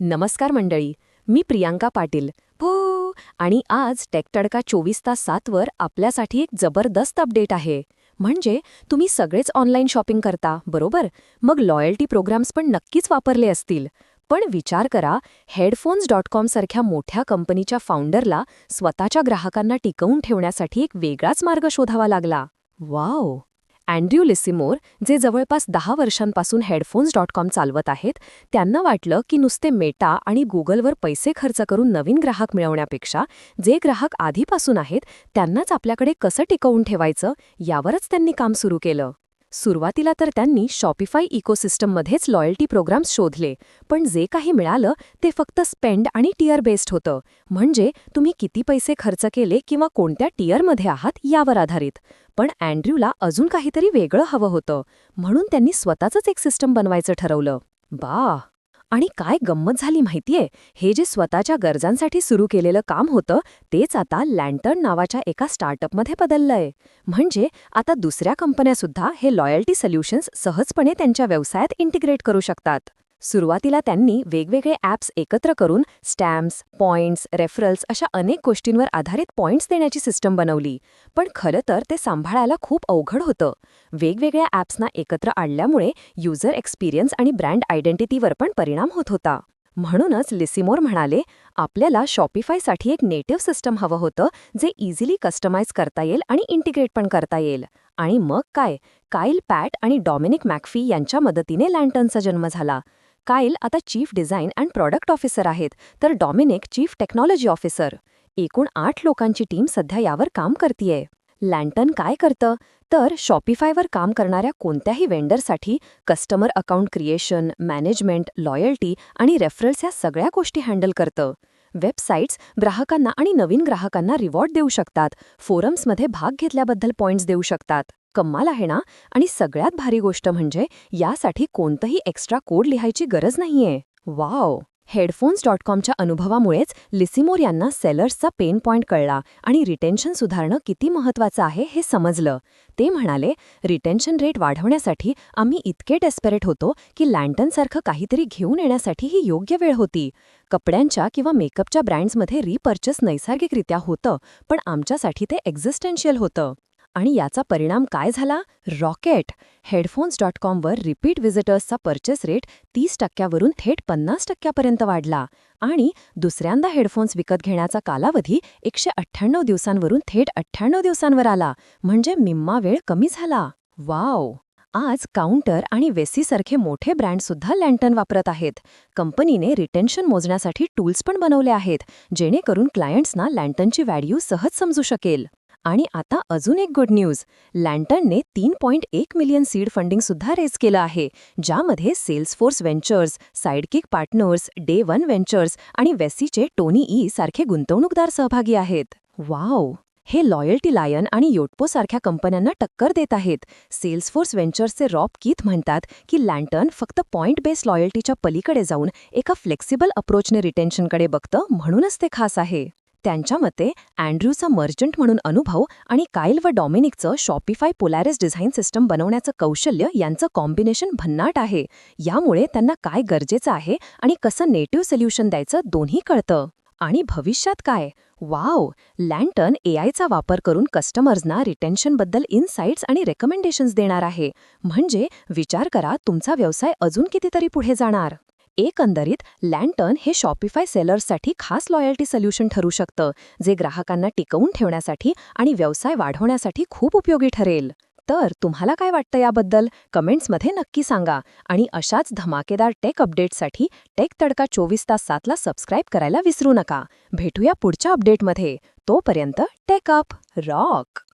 नमस्कार मंडळी मी प्रियांका पाटील. भू! आणि आज टेकटडका चोवीस तास सातवर आपल्यासाठी एक जबरदस्त अपडेट आहे. म्हणजे तुम्ही सगळेच ऑनलाईन शॉपिंग करता बरोबर? मग लॉयल्टी प्रोग्राम्स पण नक्कीच वापरले असतील. पण विचार करा हेडफोन्स डॉट कॉम सारख्या मोठ्या कंपनीच्या फाउंडरला स्वतःच्या ग्राहकांना टिकवून ठेवण्यासाठी एक वेगळाच मार्ग शोधावा लागला. वाव! अँड्र्यू लिसिमोर जे जवळपास दहा वर्षांपासून हेडफोन्स डॉट कॉम चालवत आहेत त्यांना वाटलं की नुसते मेटा आणि गुगलवर पैसे खर्च करून नवीन ग्राहक मिळवण्यापेक्षा जे ग्राहक आधीपासून आहेत त्यांनाच आपल्याकडे कसं टिकवून ठेवायचं यावरच त्यांनी काम सुरू केलं. सुरुवातीला तर त्यांनी शॉपिफाय इकोसिस्टममध्येच लॉयल्टी प्रोग्राम्स शोधले पण जे काही मिळालं ते फक्त स्पेंड आणि टियर बेस्ड होतं. म्हणजे तुम्ही किती पैसे खर्च केले किंवा कोणत्या टियरमध्ये आहात यावर आधारित. पण अँड्र्यूला अजून काहीतरी वेगळं हवं होतं. म्हणून त्यांनी स्वतःचंच एक सिस्टम बनवायचं ठरवलं. बा! आणि काय गंमत झाली माहितीये? हे जे स्वतःच्या गरजांसाठी सुरू केलेलं काम होतं तेच आता लँटर्न नावाच्या एका स्टार्टअपमध्ये बदललंय. म्हणजे आता दुसऱ्या कंपन्यासुद्धा हे लॉयल्टी सोल्युशन्स सहजपणे त्यांच्या व्यवसायात इंटिग्रेट करू शकतात. सुरुवातीला त्यांनी वेगवेगळे ॲप्स एकत्र करून स्टॅम्प्स पॉइंट्स रेफरल्स अशा अनेक गोष्टींवर आधारित पॉइंट्स देण्याची सिस्टम बनवली. पण खरं तर ते सांभाळायला खूप अवघड होतं. वेगवेगळ्या ॲप्सना एकत्र आणल्यामुळे युजर एक्सपिरियन्स आणि ब्रँड आयडेंटिटीवर पण परिणाम होत होता. म्हणूनच लिसिमोर म्हणाले आपल्याला शॉपिफायसाठी एक नेटिव्ह सिस्टम हवं होतं जे इझिली कस्टमाइज करता येईल आणि इंटिग्रेट पण करता येईल. आणि मग काय? काईल पॅट आणि डॉमिनिक मॅकफी यांच्या मदतीने लँटनचा जन्म झाला. काईल आता chief design and product officer आहेत तर डॉमिनिक चीफ टेक्नॉलॉजी ऑफिसर. एकूण आठ लोकांची टीम सध्या यावर काम करतीये. लँटन काय करतं? तर शॉपिफायवर काम करणाऱ्या कोणत्याही वेंडरसाठी customer account creation management loyalty आणि रेफरल्स या सगळ्या गोष्टी हँडल करतं. वेबसाईट्स ग्राहकांना आणि नवीन ग्राहकांना रिवॉर्ड देऊ शकतात फोरम्समध्ये भाग घेतल्याबद्दल पॉईंट्स देऊ शकतात. कम्माल आहे ना? आणि सगळ्यात भारी गोष्ट म्हणजे यासाठी कोणतंही एक्स्ट्रा कोड लिहायची गरज नाहीये. वाव! हेडफोन्स डॉट कॉमच्या अनुभवामुळेच लिसिमोर यांना सेलर्सचा पेन पॉइंट कळला आणि रिटेन्शन सुधारणं किती महत्वाचं आहे हे समजलं. ते म्हणाले रिटेन्शन रेट वाढवण्यासाठी आम्ही इतके डेस्पेरेट होतो की लँटनसारखं काहीतरी घेऊन येण्यासाठी ही योग्य वेळ होती. कपड्यांच्या किंवा मेकअपच्या ब्रँड्समध्ये रिपर्चेस नैसर्गिकरित्या होतं पण आमच्यासाठी ते एक्झिस्टेन्शियल होतं. आणि याचा परिणाम काय झाला? रॉकेट. हेडफोन्स डॉट कॉमवर रिपीट व्हिजिटर्सचा पर्चेस रेट तीस टक्क्यावरून थेट पन्नास टक्क्यापर्यंत वाढला. आणि दुसऱ्यांदा हेडफोन्स विकत घेण्याचा कालावधी एकशे अठ्ठ्याण्णव दिवसांवरून थेट अठ्ठ्याण्णव दिवसांवर आला. म्हणजे निम्मा वेळ कमी झाला. वाव! आज काउंटर आणि वेसीसारखे मोठे ब्रँडसुद्धा लँटन वापरत आहेत. कंपनीने रिटेन्शन मोजण्यासाठी टूल्स पण बनवले आहेत जेणेकरून क्लायंट्सना लँटनची व्हॅल्यू सहज समजू शकेल. आणि आता अजून एक गुड न्यूज लँटनने तीन पॉईंट एक मिलियन सीड फंडिंगसुद्धा रेज केलं आहे ज्यामध्ये Salesforce Ventures Sidekick Partners Day One Ventures आणि वेसीचे टोनी ई सारखे गुंतवणूकदार सहभागी आहेत. वाव हे लॉयल्टी लायन आणि योटपो सारख्या कंपन्यांना टक्कर देत आहेत. सेल्सफोर्स व्हेंचर्सचे रॉब कीथ म्हणतात की लँटन फक्त पॉइंट बेस लॉयल्टीच्या पलीकडे जाऊन एका फ्लेक्सिबल अप्रोचने रिटेन्शनकडे बघतं म्हणूनच ते खास आहे. त्यांच्या मते अँड्र्यूचा मर्चंट म्हणून अनुभव आणि काईल व डॉमिनिकचं शॉपिफाय पोलॅरिस डिझाईन सिस्टम बनवण्याचं कौशल्य यांचं कॉम्बिनेशन भन्नाट आहे. यामुळे त्यांना काय गरजेचं आहे आणि कसं नेटिव्ह सोल्युशन द्यायचं दोन्ही कळतं. आणि भविष्यात काय? वाव! लँटन एआयचा वापर करून कस्टमर्सना रिटेन्शनबद्दल इनसाइट्स आणि रेकमेंडेशन्स देणार आहे. म्हणजे विचार करा तुमचा व्यवसाय अजून कितीतरी पुढे जाणार. एकंदरीत लँटर्न हे शॉपिफाय सेलर्ससाठी खास लॉयल्टी सोल्युशन ठरू शकतं जे ग्राहकांना टिकवून ठेवण्यासाठी आणि व्यवसाय वाढवण्यासाठी खूप उपयोगी ठरेल. तर तुम्हाला काय वाटतं याबद्दल? कमेंट्समध्ये नक्की सांगा आणि अशाच धमाकेदार टेक अपडेटसाठी टेक तडका चोवीस तास सातला सबस्क्राईब करायला विसरू नका. भेटूया पुढच्या अपडेटमध्ये तोपर्यंत टेक अप रॉक